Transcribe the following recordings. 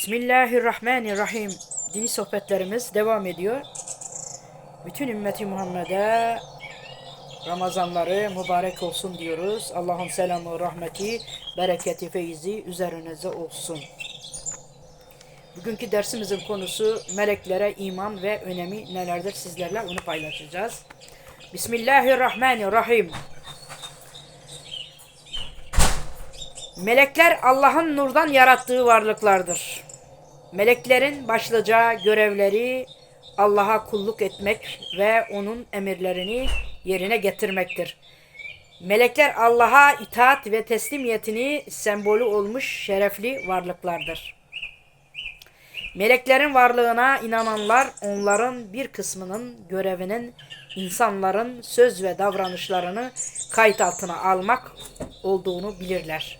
Bismillahirrahmanirrahim. Dini sohbetlerimiz devam ediyor. Bütün ümmeti Muhammed'e Ramazanları mübarek olsun diyoruz. Allah'ın selamı, rahmeti, bereketi, feyzi üzerinize olsun. Bugünkü dersimizin konusu meleklere iman ve önemi nelerdir sizlerle onu paylaşacağız. Bismillahirrahmanirrahim. Melekler Allah'ın nurdan yarattığı varlıklardır. Meleklerin başlıca görevleri Allah'a kulluk etmek ve onun emirlerini yerine getirmektir. Melekler Allah'a itaat ve teslimiyetini sembolü olmuş şerefli varlıklardır. Meleklerin varlığına inananlar onların bir kısmının görevinin insanların söz ve davranışlarını kayıt altına almak olduğunu bilirler.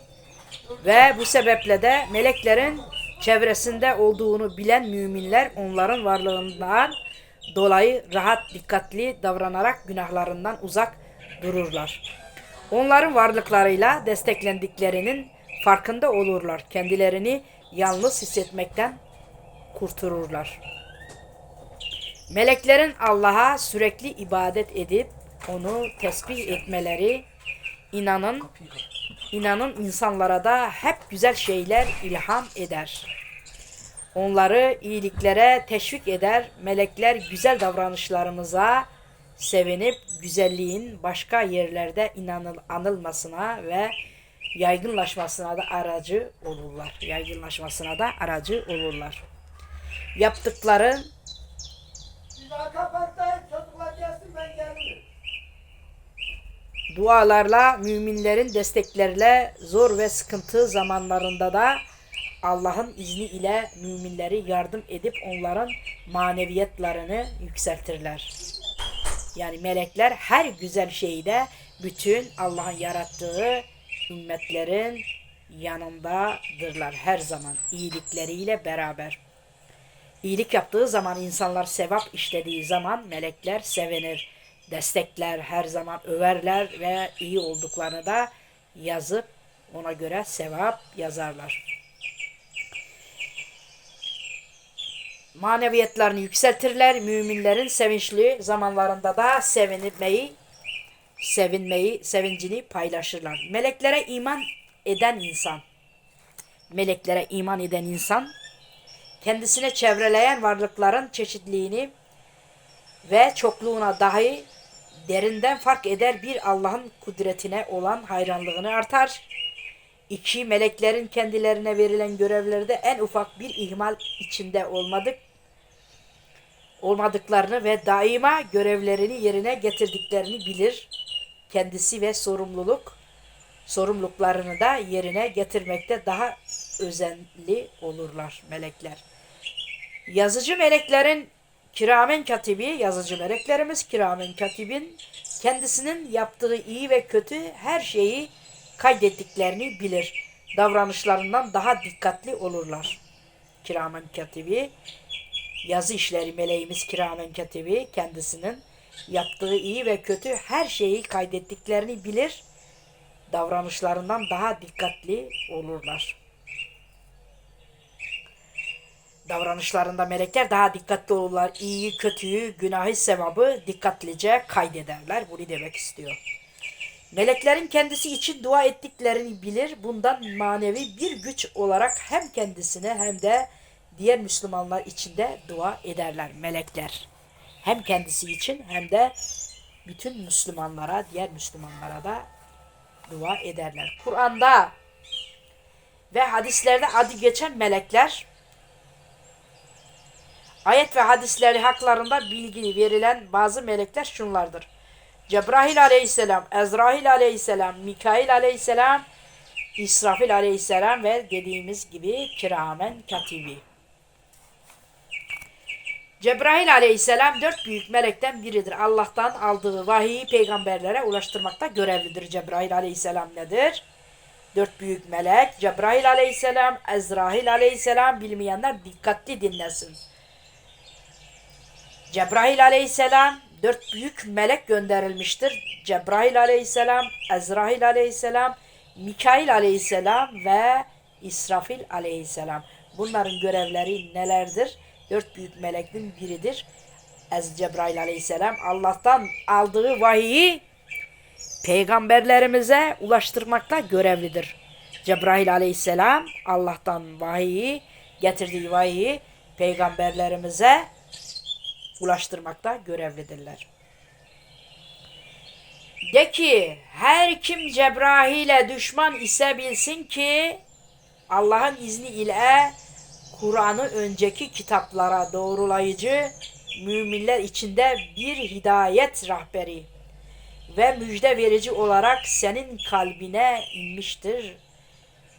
Ve bu sebeple de meleklerin çevresinde olduğunu bilen müminler onların varlığından dolayı rahat, dikkatli davranarak günahlarından uzak dururlar. Onların varlıklarıyla desteklendiklerinin farkında olurlar. Kendilerini yalnız hissetmekten kurtulurlar. Meleklerin Allah'a sürekli ibadet edip onu tesbih etmeleri inanın inanın insanlara da hep güzel şeyler ilham eder. Onları iyiliklere teşvik eder. Melekler güzel davranışlarımıza sevinip güzelliğin başka yerlerde inanıl anılmasına ve yaygınlaşmasına da aracı olurlar. Yaygınlaşmasına da aracı olurlar. Yaptıkları dualarla, müminlerin desteklerle zor ve sıkıntı zamanlarında da Allah'ın izni ile müminleri yardım edip onların maneviyatlarını yükseltirler. Yani melekler her güzel şeyde bütün Allah'ın yarattığı ümmetlerin yanındadırlar her zaman iyilikleriyle beraber. İyilik yaptığı zaman insanlar sevap işlediği zaman melekler sevinir, destekler, her zaman överler ve iyi olduklarını da yazıp ona göre sevap yazarlar. Maneviyatlarını yükseltirler. Müminlerin sevinçli zamanlarında da sevinmeyi, sevinmeyi, sevincini paylaşırlar. Meleklere iman eden insan, meleklere iman eden insan, kendisine çevreleyen varlıkların çeşitliliğini ve çokluğuna dahi derinden fark eder bir Allah'ın kudretine olan hayranlığını artar. İki meleklerin kendilerine verilen görevlerde en ufak bir ihmal içinde olmadık olmadıklarını ve daima görevlerini yerine getirdiklerini bilir. Kendisi ve sorumluluk sorumluluklarını da yerine getirmekte daha özenli olurlar melekler. Yazıcı meleklerin kiramen katibi, yazıcı meleklerimiz kiramen katibin kendisinin yaptığı iyi ve kötü her şeyi kaydettiklerini bilir. Davranışlarından daha dikkatli olurlar. Kiramen katibi, yazı işleri meleğimiz kiramen katibi kendisinin yaptığı iyi ve kötü her şeyi kaydettiklerini bilir. Davranışlarından daha dikkatli olurlar. Davranışlarında melekler daha dikkatli olurlar. İyiyi, kötüyü, günahı, sevabı dikkatlice kaydederler. Bunu demek istiyor. Meleklerin kendisi için dua ettiklerini bilir. Bundan manevi bir güç olarak hem kendisine hem de diğer Müslümanlar için de dua ederler melekler. Hem kendisi için hem de bütün Müslümanlara, diğer Müslümanlara da dua ederler. Kur'an'da ve hadislerde adı geçen melekler Ayet ve hadisleri haklarında bilgi verilen bazı melekler şunlardır. Cebrail aleyhisselam, Ezrail aleyhisselam, Mikail aleyhisselam, İsrafil aleyhisselam ve dediğimiz gibi kiramen katibi. Cebrail aleyhisselam dört büyük melekten biridir. Allah'tan aldığı vahiyi peygamberlere ulaştırmakta görevlidir. Cebrail aleyhisselam nedir? Dört büyük melek Cebrail aleyhisselam, Ezrail aleyhisselam bilmeyenler dikkatli dinlesin. Cebrail aleyhisselam dört büyük melek gönderilmiştir. Cebrail aleyhisselam, Ezrail aleyhisselam, Mikail aleyhisselam ve İsrafil aleyhisselam. Bunların görevleri nelerdir? Dört büyük melektin biridir. Ez Cebrail aleyhisselam Allah'tan aldığı vahiyi peygamberlerimize ulaştırmakta görevlidir. Cebrail aleyhisselam Allah'tan vahiyi getirdiği vahiyi peygamberlerimize ulaştırmakta görevlidirler. De ki her kim Cebrail'e düşman ise bilsin ki Allah'ın izni ile Kur'an'ı önceki kitaplara doğrulayıcı müminler içinde bir hidayet rahberi ve müjde verici olarak senin kalbine inmiştir.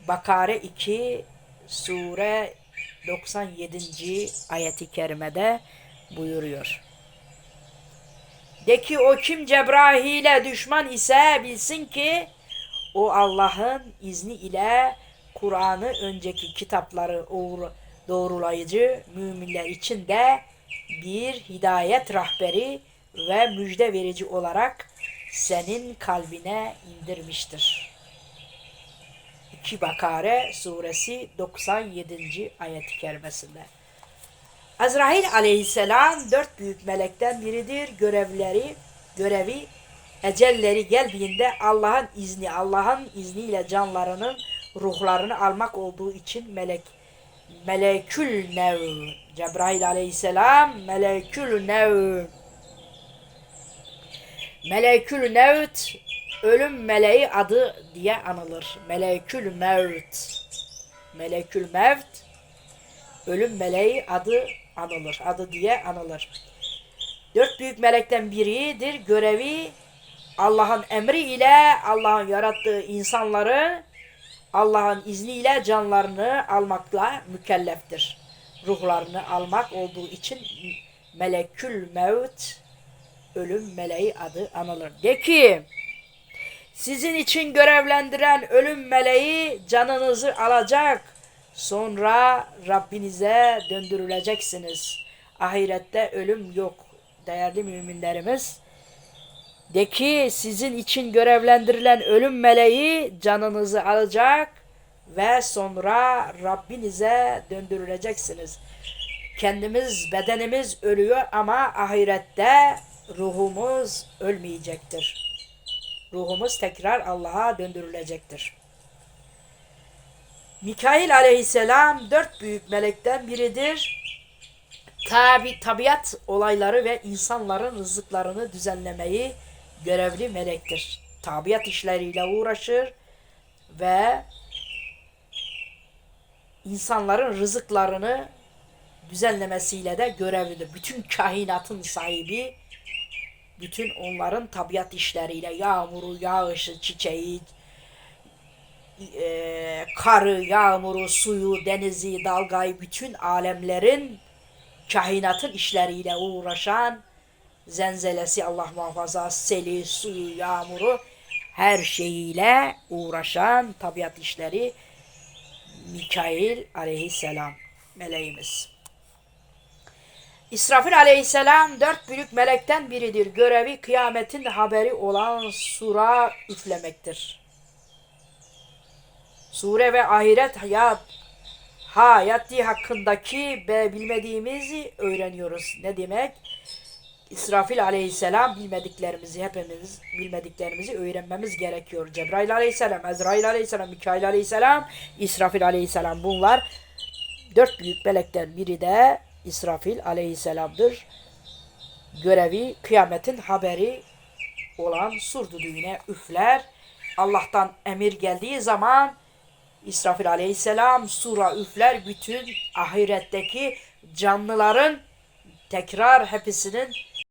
Bakare 2 sure 97. ayeti kerimede buyuruyor. De ki o kim Cebrail'e düşman ise bilsin ki o Allah'ın izni ile Kur'an'ı önceki kitapları doğrulayıcı müminler için de bir hidayet rahberi ve müjde verici olarak senin kalbine indirmiştir. 2 Bakare suresi 97. ayet-i kerimesinde. Azrail aleyhisselam dört büyük melekten biridir. Görevleri, görevi ecelleri geldiğinde Allah'ın izni, Allah'ın izniyle canlarının ruhlarını almak olduğu için melek melekül nev Cebrail aleyhisselam melekül nev melekül nevt ölüm meleği adı diye anılır. Melekül mevt melekül mevt ölüm meleği adı anılır. Adı diye anılır. Dört büyük melekten biridir. Görevi Allah'ın emri ile Allah'ın yarattığı insanları Allah'ın izniyle canlarını almakla mükelleftir. Ruhlarını almak olduğu için melekül mevt ölüm meleği adı anılır. De ki sizin için görevlendiren ölüm meleği canınızı alacak. Sonra Rabbinize döndürüleceksiniz. Ahirette ölüm yok. Değerli müminlerimiz. De ki sizin için görevlendirilen ölüm meleği canınızı alacak ve sonra Rabbinize döndürüleceksiniz. Kendimiz, bedenimiz ölüyor ama ahirette ruhumuz ölmeyecektir. Ruhumuz tekrar Allah'a döndürülecektir. Mikail aleyhisselam dört büyük melekten biridir. Tabi, tabiat olayları ve insanların rızıklarını düzenlemeyi görevli melektir. Tabiat işleriyle uğraşır ve insanların rızıklarını düzenlemesiyle de görevlidir. Bütün kainatın sahibi, bütün onların tabiat işleriyle yağmuru, yağışı, çiçeği, e, karı, yağmuru, suyu, denizi, dalgayı, bütün alemlerin kainatın işleriyle uğraşan zenzelesi Allah muhafaza, seli, suyu, yağmuru her şeyiyle uğraşan tabiat işleri Mikail aleyhisselam meleğimiz. İsrafil aleyhisselam dört büyük melekten biridir. Görevi kıyametin haberi olan sura üflemektir. Sure ve ahiret hayat hayati hakkındaki ve bilmediğimizi öğreniyoruz. Ne demek? İsrafil aleyhisselam bilmediklerimizi hepimiz bilmediklerimizi öğrenmemiz gerekiyor. Cebrail aleyhisselam, Ezrail aleyhisselam, Mikail aleyhisselam, İsrafil aleyhisselam bunlar dört büyük melekten biri de İsrafil aleyhisselamdır. Görevi kıyametin haberi olan sur düğüne üfler. Allah'tan emir geldiği zaman İsrafil aleyhisselam sura üfler bütün ahiretteki canlıların tekrar hepsinin